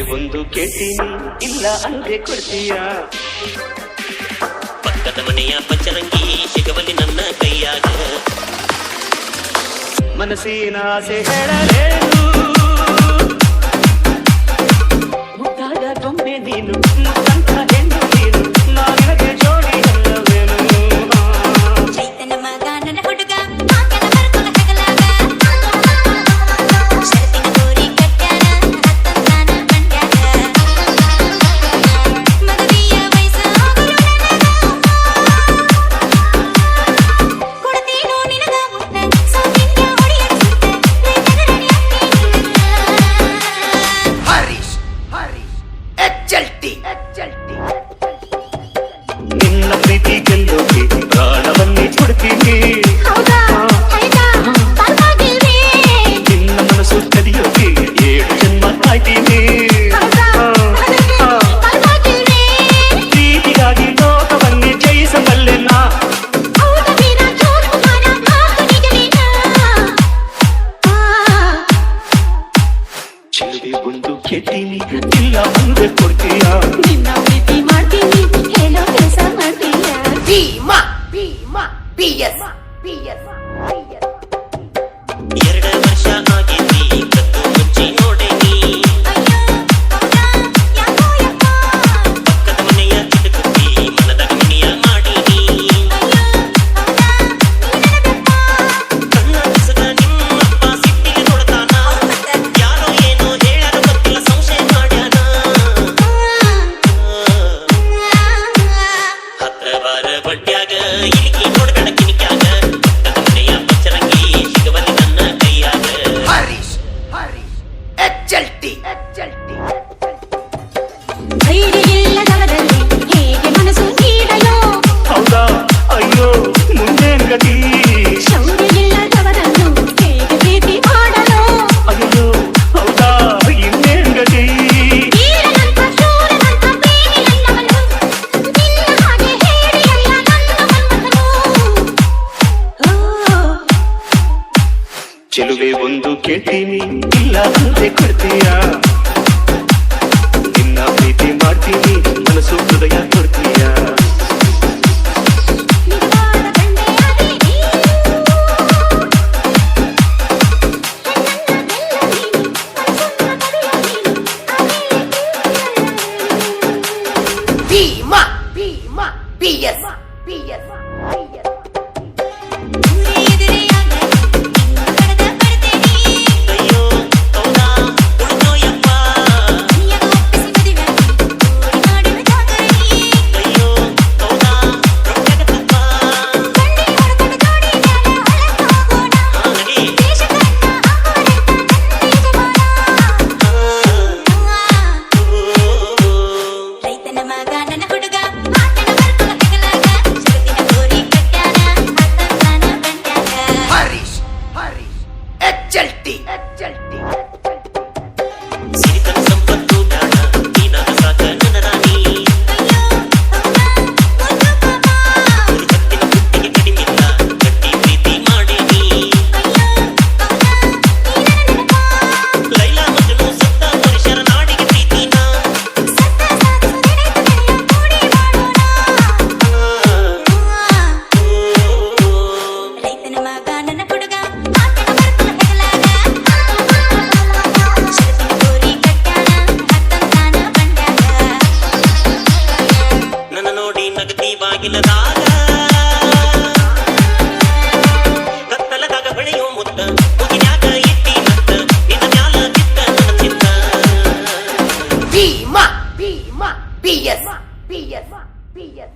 ಒಂದು ಕೇಳ್ತೀನಿ ಇಲ್ಲ ಅಂದ್ರೆ ಕೊಡ್ತೀಯ? ಪಕ್ಕದ ಮನೆಯ ಪಂಚರಂಗಿ ಶಿಗವಲ್ಲಿ ನನ್ನ ಕೈಯಾಗ. ಮನಸ್ಸಿನ ಆಸೆ ಹೇಳಲೇನು ಮಾಡ್ತೀನಿ ನಿನ್ನ ಮನಸ್ಸು ಕದಿಯೋಕೆ ಏಳು ಜನ್ಮ ಕಾಯ್ತೀನಿ ಪ್ರೀತಿಗಾಗಿ ಲೋಕವನ್ನೇ ಜಯಿಸಬಲ್ಲೆ ನಾ ಚೆಲ್ಲಿ ಒಂದು ಗೆದ್ದೀನಿ ಇಲ್ಲ ಮುಂದೆ ಕೊಡ್ತೀಯ ನಿನ್ನ ಪ್ರೀತಿ ಮಾಡ್ತೀನಿ ಏನೋ ಕೆಲಸ ಮಾಡ್ತೀಯ ಭೀಮಾ Yes. ಚೆಲುವೆ ಒಂದು ಕೇಳ್ತೀನಿ. ಇಲ್ಲ ಅಂತೆ ಕೊಡ್ತೀಯ? ನಿನ್ನ ಪ್ರೀತಿ ಮಾಡ್ತೀನಿ. ಮನಸ್ಸು ಹೃದಯ ಕೊಡ್ತೀಯಾ? எச்எல்டி எச்எல்டி be my, be yes, be yes, be yes.